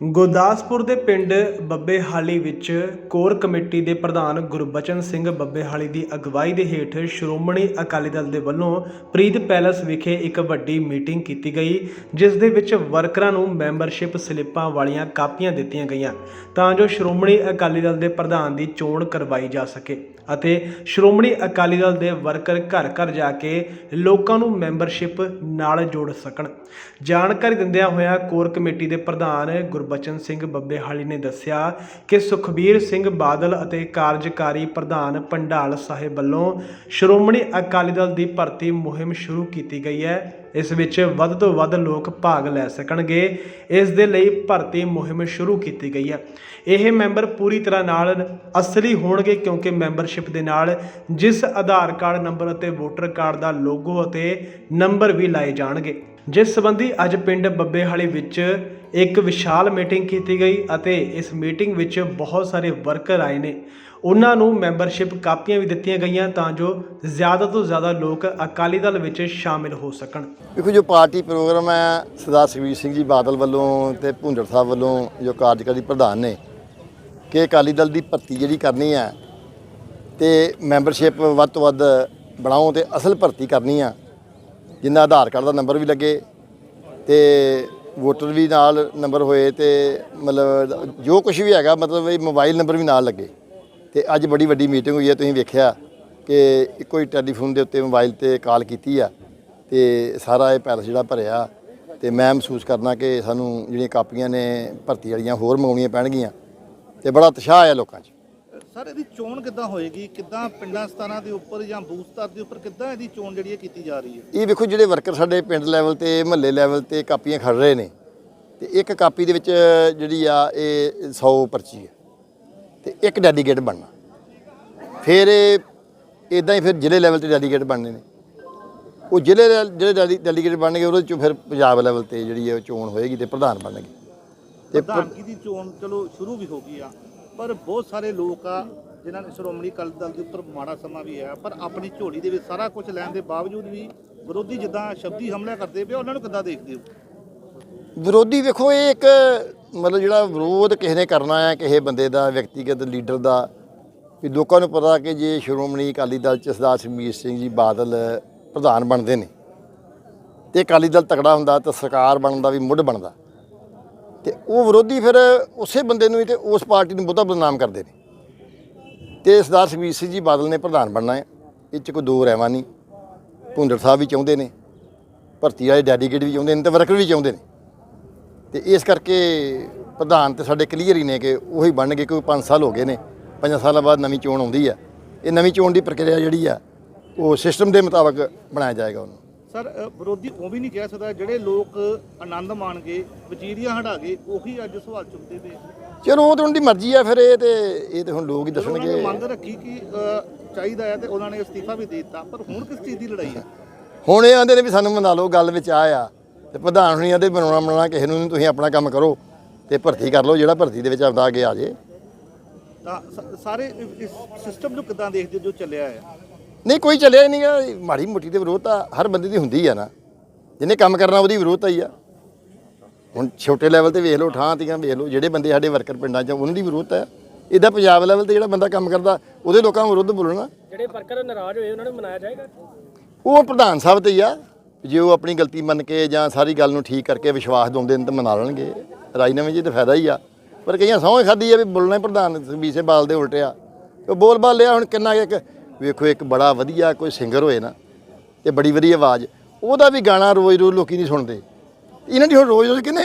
ਗੁਰਦਾਸਪੁਰ ਦੇ ਪਿੰਡ ਬੱਬੇਹਾਲੀ ਵਿੱਚ ਕੋਰ ਕਮੇਟੀ ਦੇ ਪ੍ਰਧਾਨ ਗੁਰਬਚਨ ਸਿੰਘ ਬੱਬੇਹਾਲੀ ਦੀ ਅਗਵਾਈ ਦੇ ਹੇਠ ਸ਼੍ਰੋਮਣੀ ਅਕਾਲੀ ਦਲ ਦੇ ਵੱਲੋਂ ਪ੍ਰੀਤ ਪੈਲਸ ਵਿਖੇ ਇੱਕ ਵੱਡੀ ਮੀਟਿੰਗ ਕੀਤੀ ਗਈ, ਜਿਸ ਦੇ ਵਿੱਚ ਵਰਕਰਾਂ ਨੂੰ ਮੈਂਬਰਸ਼ਿਪ ਸਲਿੱਪਾਂ ਵਾਲੀਆਂ ਕਾਪੀਆਂ ਦਿੱਤੀਆਂ ਗਈਆਂ ਤਾਂ ਜੋ ਸ਼੍ਰੋਮਣੀ ਅਕਾਲੀ ਦਲ ਦੇ ਪ੍ਰਧਾਨ ਦੀ ਚੋਣ ਕਰਵਾਈ ਜਾ ਸਕੇ ਅਤੇ ਸ਼੍ਰੋਮਣੀ ਅਕਾਲੀ ਦਲ ਦੇ ਵਰਕਰ ਘਰ ਘਰ ਜਾ ਕੇ ਲੋਕਾਂ ਨੂੰ ਮੈਂਬਰਸ਼ਿਪ ਨਾਲ ਜੋੜ ਸਕਣ। ਜਾਣਕਾਰੀ ਦਿੰਦਿਆਂ ਹੋਇਆ ਕੋਰ ਕਮੇਟੀ ਦੇ ਪ੍ਰਧਾਨ ਗੁਰ ਗੁਰਬਚਨ ਸਿੰਘ ਬੱਬੇਹਾਲੀ ਨੇ ਦੱਸਿਆ ਕਿ ਸੁਖਬੀਰ ਸਿੰਘ ਬਾਦਲ ਅਤੇ ਕਾਰਜਕਾਰੀ ਪ੍ਰਧਾਨ ਪੰਡਾਲ ਸਾਹਿਬ ਵੱਲੋਂ ਸ਼੍ਰੋਮਣੀ ਅਕਾਲੀ ਦਲ ਦੀ ਭਰਤੀ ਮੁਹਿੰਮ ਸ਼ੁਰੂ ਕੀਤੀ ਗਈ ਹੈ। ਇਸ ਵਿੱਚ ਵੱਧ ਤੋਂ ਵੱਧ ਲੋਕ ਭਾਗ ਲੈ ਸਕਣਗੇ। ਇਸ ਦੇ ਲਈ ਭਰਤੀ ਮੁਹਿੰਮ ਸ਼ੁਰੂ ਕੀਤੀ ਗਈ ਹੈ। ਇਹ ਮੈਂਬਰ ਪੂਰੀ ਤਰ੍ਹਾਂ ਨਾਲ ਅਸਲੀ ਹੋਣਗੇ ਕਿਉਂਕਿ ਮੈਂਬਰਸ਼ਿਪ ਦੇ ਨਾਲ ਜਿਸ ਆਧਾਰ ਕਾਰਡ ਨੰਬਰ ਅਤੇ ਵੋਟਰ ਕਾਰਡ ਦਾ ਲੋਗੋ ਅਤੇ ਨੰਬਰ ਵੀ ਲਾਏ ਜਾਣਗੇ। ਜਿਸ ਸੰਬੰਧੀ ਅੱਜ ਪਿੰਡ ਬੱਬੇਹਾਲੀ ਵਿੱਚ ਇੱਕ ਵਿਸ਼ਾਲ ਮੀਟਿੰਗ ਕੀਤੀ ਗਈ ਅਤੇ ਇਸ ਮੀਟਿੰਗ ਵਿੱਚ ਬਹੁਤ ਸਾਰੇ ਵਰਕਰ ਆਏ ਨੇ। ਉਹਨਾਂ ਨੂੰ ਮੈਂਬਰਸ਼ਿਪ ਕਾਪੀਆਂ ਵੀ ਦਿੱਤੀਆਂ ਗਈਆਂ ਤਾਂ ਜੋ ਜ਼ਿਆਦਾ ਤੋਂ ਜ਼ਿਆਦਾ ਲੋਕ ਅਕਾਲੀ ਦਲ ਵਿੱਚ ਸ਼ਾਮਿਲ ਹੋ ਸਕਣ। ਦੇਖੋ ਜੋ ਪਾਰਟੀ ਪ੍ਰੋਗਰਾਮ ਹੈ, ਸਰਦਾਰ ਸੁਖਬੀਰ ਸਿੰਘ ਜੀ ਬਾਦਲ ਵੱਲੋਂ ਤੇ ਭੁੰਡਰ ਸਾਹਿਬ ਵੱਲੋਂ ਜੋ ਕਾਰਜਕਾਰੀ ਪ੍ਰਧਾਨ ਨੇ ਕਿ ਅਕਾਲੀ ਦਲ ਦੀ ਭਰਤੀ ਜਿਹੜੀ ਕਰਨੀ ਹੈ ਤੇ ਮੈਂਬਰਸ਼ਿਪ ਵੱਧ ਤੋਂ ਵੱਧ ਬਣਾਓ ਤੇ ਅਸਲ ਭਰਤੀ ਕਰਨੀ ਆ, ਜਿੰਨਾ ਆਧਾਰ ਕਾਰਡ ਦਾ ਨੰਬਰ ਵੀ ਲੱਗੇ ਤੇ ਵੋਟਰ ਵੀ ਨਾਲ ਨੰਬਰ ਹੋਏ ਤੇ ਮਤਲਬ ਜੋ ਕੁਝ ਵੀ ਹੈਗਾ, ਮਤਲਬ ਇਹ ਮੋਬਾਈਲ ਨੰਬਰ ਵੀ ਨਾਲ ਲੱਗੇ। ਤੇ ਅੱਜ ਬੜੀ ਵੱਡੀ ਮੀਟਿੰਗ ਹੋਈ ਹੈ, ਤੁਸੀਂ ਵੇਖਿਆ ਕਿ ਇੱਕੋ ਹੀ ਟੈਲੀਫੋਨ ਦੇ ਉੱਤੇ ਮੋਬਾਈਲ ਤੇ ਕਾਲ ਕੀਤੀ ਆ ਤੇ ਸਾਰਾ ਇਹ ਪੈਲਸ ਜਿਹੜਾ ਭਰਿਆ ਤੇ ਮੈਂ ਮਹਿਸੂਸ ਕਰਨਾ ਕਿ ਸਾਨੂੰ ਜਿਹੜੀਆਂ ਕਾਪੀਆਂ ਨੇ, ਭਰਤੀ ਵਾਲੀਆਂ ਹੋਰ ਮੰਗਾਉਣੀਆਂ ਪੈਣਗੀਆਂ ਤੇ ਬੜਾ ਉਤਸ਼ਾਹ ਹੈ ਲੋਕਾਂ 'ਚ। ਸਰ ਇਹਦੀ ਚੋਣ ਕਿੱਦਾਂ ਹੋਏਗੀ? ਕਿੱਦਾਂ ਪਿੰਡਾਂ ਸਤਾਨਾਂ ਦੇ ਉੱਪਰ ਜਾਂ ਬੂਥ ਸਤਰ ਦੇ ਉੱਪਰ ਕਿੱਦਾਂ ਇਹਦੀ ਚੋਣ ਜਿਹੜੀ ਹੈ ਕੀਤੀ ਜਾ ਰਹੀ ਹੈ? ਇਹ ਵੇਖੋ ਜਿਹੜੇ ਵਰਕਰ ਸਾਡੇ ਪਿੰਡ ਲੈਵਲ ਤੇ ਮਹੱਲੇ ਲੈਵਲ ਤੇ ਕਾਪੀਆਂ ਖੜ ਰਹੇ ਨੇ ਤੇ ਇੱਕ ਕਾਪੀ ਦੇ ਵਿੱਚ ਜਿਹੜੀ ਆ ਇਹ 100 ਪਰਚੀ ਹੈ ਤੇ ਇੱਕ ਡੈਡੀਕੇਟ ਬਣਨਾ। ਫਿਰ ਇਹ ਇਦਾਂ ਹੀ ਫਿਰ ਜ਼ਿਲ੍ਹੇ ਲੈਵਲ ਤੇ ਡੈਡੀਕੇਟ ਬਣਨੇ ਨੇ। ਉਹ ਜ਼ਿਲ੍ਹੇ ਜਿਹੜੇ ਡੈਡੀਕੇਟ ਬਣਨਗੇ ਉਹਦੇ ਚੋਂ ਫਿਰ ਪੰਜਾਬ ਲੈਵਲ ਤੇ ਜਿਹੜੀ ਹੈ ਚੋਣ ਹੋਏਗੀ ਤੇ ਪ੍ਰਧਾਨ ਬਣਨਗੇ। ਤੇ ਪ੍ਰ- ਪ੍ਰਧਾਨਗੀ ਦੀ ਚੋਣ? ਚਲੋ ਸ਼ੁਰੂ ਵੀ ਹੋ ਗਈ ਆ। ਪਰ ਬਹੁਤ ਸਾਰੇ ਲੋਕ ਆ ਜਿਨ੍ਹਾਂ ਨੇ ਸ਼੍ਰੋਮਣੀ ਅਕਾਲੀ ਦਲ ਦੇ ਉੱਪਰ ਮਾੜਾ ਸਮਾਂ ਵੀ ਆਇਆ, ਪਰ ਆਪਣੀ ਝੋਲੀ ਦੇ ਵਿੱਚ ਸਾਰਾ ਕੁਝ ਲੈਣ ਦੇ ਬਾਵਜੂਦ ਵੀ ਵਿਰੋਧੀ ਜਿੱਦਾਂ ਸ਼ਬਦੀ ਹਮਲਾ ਕਰਦੇ ਪਏ, ਉਹਨਾਂ ਨੂੰ ਕਿੱਦਾਂ ਦੇਖਦੇ ਹੋ? ਵਿਰੋਧੀ ਵੇਖੋ, ਇਹ ਇੱਕ ਮਤਲਬ ਜਿਹੜਾ ਵਿਰੋਧ ਕਿਸੇ ਨੇ ਕਰਨਾ ਆ, ਕਿਸੇ ਬੰਦੇ ਦਾ, ਵਿਅਕਤੀਗਤ ਲੀਡਰ ਦਾ, ਵੀ ਲੋਕਾਂ ਨੂੰ ਪਤਾ ਕਿ ਜੇ ਸ਼੍ਰੋਮਣੀ ਅਕਾਲੀ ਦਲ ਚ ਸਰਦਾਰ ਸੁਖਬੀਰ ਸਿੰਘ ਜੀ ਬਾਦਲ ਪ੍ਰਧਾਨ ਬਣਦੇ ਨੇ ਤੇ ਅਕਾਲੀ ਦਲ ਤਕੜਾ ਹੁੰਦਾ ਤਾਂ ਸਰਕਾਰ ਬਣਨ ਦਾ ਵੀ ਮੁੱਢ ਬਣਦਾ। ਤੇ ਉਹ ਵਿਰੋਧੀ ਫਿਰ ਉਸੇ ਬੰਦੇ ਨੂੰ ਹੀ ਤੇ ਉਸ ਪਾਰਟੀ ਨੂੰ ਬਹੁਤਾ ਬਦਨਾਮ ਕਰਦੇ ਨੇ। ਤੇ ਸਰਦਾਰ ਸੁਖਬੀਰ ਸਿੰਘ ਜੀ ਬਾਦਲ ਨੇ ਪ੍ਰਧਾਨ ਬਣਨਾ ਹੈ। ਇਹ ਚ ਕੋਈ ਦੋ ਰਹਿਵਾ ਨਹੀਂ। ਭੁੰਡਰ ਸਾਹਿਬ ਵੀ ਚਾਹੁੰਦੇ ਨੇ। ਭਰਤੀ ਵਾਲੇ ਡੈਡੀਕੇਟ ਵੀ ਚਾਹੁੰਦੇ ਨੇ ਤੇ ਵਰਕਰ ਵੀ ਚਾਹੁੰਦੇ ਨੇ। ਤੇ ਇਸ ਕਰਕੇ ਪ੍ਰਧਾਨ ਤੇ ਸਾਡੇ ਕਲੀਅਰ ਹੀ ਨੇ ਕਿ ਉਹੀ ਬਣਨਗੇ ਕਿਉਂਕਿ 5 ਸਾਲ ਹੋ ਗਏ ਨੇ। 5 ਸਾਲਾਂ ਬਾਅਦ ਨਵੀਂ ਚੋਣ ਆਉਂਦੀ ਆ। ਇਹ ਨਵੀਂ ਚੋਣ ਦੀ ਪ੍ਰਕਿਰਿਆ ਜਿਹੜੀ ਆ, ਉਹ ਸਿਸਟਮ ਦੇ ਮੁਤਾਬਕ ਬਣਾਇਆ ਜਾਏਗਾ ਉਹਨੂੰ। ਸਰ ਵਿਰੋਧੀ ਉਹ ਵੀ ਨਹੀਂ ਕਹਿ ਸਕਦਾ ਜਿਹੜੇ ਲੋਕ ਆਨੰਦ ਮਾਣ ਗਏ ਵਜ਼ੀਰੀਆਂ ਹਟਾ ਗਏ ਉਹੀ ਅੱਜ ਸਵਾਲ ਚੁੱਕਦੇ ਪਏ ਚਲੋ ਉਹ ਤਾਂ ਉਹਨਾਂ ਦੀ ਮਰਜ਼ੀ ਆ ਫਿਰ ਇਹ ਤੇ ਇਹ ਤੇ ਹੁਣ ਲੋਕ ਹੀ ਉਹਨਾਂ ਨੇ ਦੱਸਣਗੇ। ਮੰਗ ਰੱਖੀ ਕਿ ਚਾਹੀਦਾ ਹੈ ਤੇ ਉਹਨਾਂ ਨੇ ਅਸਤੀਫਾ ਵੀ ਦੇ ਦਿੱਤਾ ਪਰ ਹੁਣ ਕਿਸ ਚੀਜ਼ ਦੀ ਲੜਾਈ ਹੈ? ਹੁਣ ਇਹ ਆਂਦੇ ਨੇ ਵੀ ਸਾਨੂੰ ਮਨਾ ਲਓ ਗੱਲ ਵਿੱਚ ਆ ਆ। ਤੇ ਪ੍ਰਧਾਨ ਹੁਣੀ ਆਂਦੇ ਬਣਾਉਣਾ ਬਣਾਉਣਾ ਕਿਸੇ ਨੂੰ ਨਹੀਂ ਤੁਸੀਂ ਆਪਣਾ ਕੰਮ ਕਰੋ ਤੇ ਭਰਤੀ ਕਰ ਲਓ ਜਿਹੜਾ ਭਰਤੀ ਦੇ ਵਿੱਚ ਆਉਂਦਾ ਅੱਗੇ ਆ ਜੇ। ਤਾਂ ਸਾਰੇ ਇਸ- ਸਿਸਟਮ ਨੂੰ ਕਿੱਦਾਂ ਦੇਖਦੇ ਜੋ ਚੱਲਿਆ ਹੈ? ਨਹੀਂ ਕੋਈ ਚੱਲਿਆ ਹੀ ਨਹੀਂਗਾ ਮਾੜੀ ਮੋਟੀ ਤੇ ਵਿਰੋਧ ਤਾਂ ਹਰ ਬੰਦੇ ਦੀ ਹੁੰਦੀ ਆ ਨਾ। ਜਿਹਨੇ ਕੰਮ ਕਰਨਾ ਉਹਦੀ ਵਿਰੋਧ ਹੀ ਆ। ਹੁਣ ਛੋਟੇ ਲੈਵਲ ਤੇ ਵੇਖ ਲਓ ਠਾਂ ਤੀਆਂ ਵੇਖ ਲਓ ਜਿਹੜੇ ਬੰਦੇ ਸਾਡੇ ਵਰਕਰ ਪਿੰਡਾਂ 'ਚ ਉਹਨਾਂ ਦੀ ਵਿਰੋਧ ਹੈ ਇਦਾਂ ਪੰਜਾਬ ਲੈਵਲ ਤੇ ਜਿਹੜਾ ਬੰਦਾ ਕੰਮ ਕਰਦਾ ਉਹਦੇ ਲੋਕਾਂ ਨੂੰ ਵਿਰੁੱਧ ਬੋਲਣਾ। ਜਿਹੜੇ ਵਰਕਰ ਨਾਰਾਜ਼ ਹੋਏ ਉਹਨਾਂ ਨੂੰ ਮਨਾਇਆ ਜਾਏਗਾ? ਉਹ ਪ੍ਰਧਾਨ ਸਾਹਿਬ ਤੇ ਹੀ ਆ। ਜੇ ਉਹ ਆਪਣੀ ਗਲਤੀ ਮੰਨ ਕੇ ਜਾਂ ਸਾਰੀ ਗੱਲ ਨੂੰ ਠੀਕ ਕਰਕੇ ਵਿਸ਼ਵਾਸ ਦਿਵਾਉਂਦੇ ਨੇ ਤਾਂ ਮਨਾ ਲੈਣਗੇ। ਰਾਜਨਾਮੇ ਜੀ ਤਾਂ ਫਾਇਦਾ ਹੀ ਆ। ਪਰ ਕਈਆਂ ਸਹੁੰ ਖਾਦੀ ਆ ਵੀ ਬੋਲਣਾ ਪ੍ਰਧਾਨ ਸਿੰਘ ਬਾਲ ਦੇ ਉਲਟਿਆ। ਉਹ ਬੋਲ ਬਾਲ ਲਿਆ ਹੁਣ ਕਿੰਨਾ ਇੱਕ ਵੇਖੋ ਇੱਕ ਬੜਾ ਵਧੀਆ ਕੋਈ ਸਿੰਗਰ ਹੋਏ ਨਾ ਤੇ ਬੜੀ ਵਧੀਆ ਆਵਾਜ਼। ਉਹਦਾ ਵੀ ਗਾਣਾ ਰੋਜ਼ ਰੋਜ਼ ਲੋਕੀ ਨਹੀਂ ਸੁਣਦੇ। ਇਹਨਾਂ ਦੀ ਹੁਣ ਰੋਜ਼ ਰੋਜ਼ ਕਿਨੇ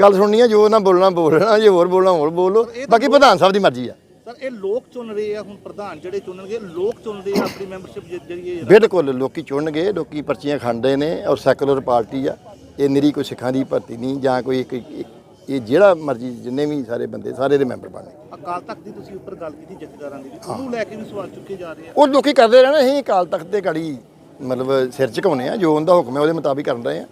ਗੱਲ ਸੁਣਨੀ ਆ ਜੋ ਨਾ ਬੋਲਣਾ ਬੋਲਣਾ ਜੇ ਹੋਰ ਬੋਲਣਾ ਹੋਰ ਬੋਲੋ। ਬਾਕੀ ਪ੍ਰਧਾਨ ਸਾਹਿਬ ਦੀ ਮਰਜ਼ੀ ਆ। ਸਰ ਇਹ ਲੋਕ ਚੁਣ ਰਹੇ ਆ ਹੁਣ ਪ੍ਰਧਾਨ ਜਿਹੜੇ ਚੁਣਨਗੇ ਲੋਕ ਚੁਣਦੇ ਆ ਆਪਣੀ ਮੈਂਬਰਸ਼ਿਪ ਜਿਹੜੀ ਇਹ ਬਿਲਕੁਲ ਲੋਕੀ ਚੁਣਨਗੇ ਲੋਕੀ ਪਰਚੀਆਂ ਖਾਂਦੇ ਨੇ ਔਰ ਸੈਕੂਲਰ ਪਾਰਟੀ ਆ। ਇਹ ਨਿਰੀ ਕੋਈ ਸਿੱਖਾਂ ਦੀ ਭਰਤੀ ਨਹੀਂ ਜਾਂ ਕੋਈ ਇੱਕ- ਇਹ ਜਿਹੜਾ ਮਰਜ਼ੀ ਜਿੰਨੇ ਵੀ ਸਾਰੇ ਬੰਦੇ ਸਾਰੇ ਦੇ ਮੈਂਬਰ ਬਣੇ ਅਕਾਲ ਤਖਤ ਦੀ ਤੁਸੀਂ ਉੱਪਰ ਗੱਲ ਕੀਤੀ ਜਥੇਦਾਰਾਂ ਦੀ। ਉਹਨੂੰ ਲੈ ਕੇ ਵੀ ਸਵਾਲ ਚੁੱਕੇ ਜਾ ਰਹੇ ਆ। ਉਹ ਲੋਕੀ ਕਰਦੇ ਰਹਿਣਾ ਅਸੀਂ ਅਕਾਲ ਤਖਤ ਦੇ ਗਾੜੀ ਮਤਲਬ ਸਿਰ ਝੁਕਾਉਂਦੇ ਆ ਜੋ ਉਹਦਾ ਹੁਕਮ ਹੈ ਉਹਦੇ ਮੁਤਾਬਿਕ ਕਰਨ ਰਹੇ ਆ।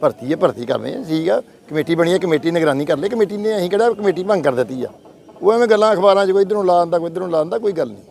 ਭਰਤੀ ਹੈ ਭਰਤੀ ਕਰ ਰਹੇ ਆ ਠੀਕ ਆ। ਕਮੇਟੀ ਬਣੀ ਹੈ ਕਮੇਟੀ ਨਿਗਰਾਨੀ ਕਰ ਲਈ। ਕਮੇਟੀ ਨੇ ਅਸੀਂ ਕਿਹੜਾ ਕਮੇਟੀ ਭੰਗ ਕਰ ਦਿੱਤੀ ਆ। ਉਹ ਐਵੇਂ ਗੱਲਾਂ ਅਖਬਾਰਾਂ 'ਚ ਕੋਈ ਇਧਰੋਂ ਲਾ ਦਿੰਦਾ ਕੋਈ ਇਧਰੋਂ ਲਾ ਦਿੰਦਾ ਕੋਈ ਗੱਲ ਨਹੀਂ।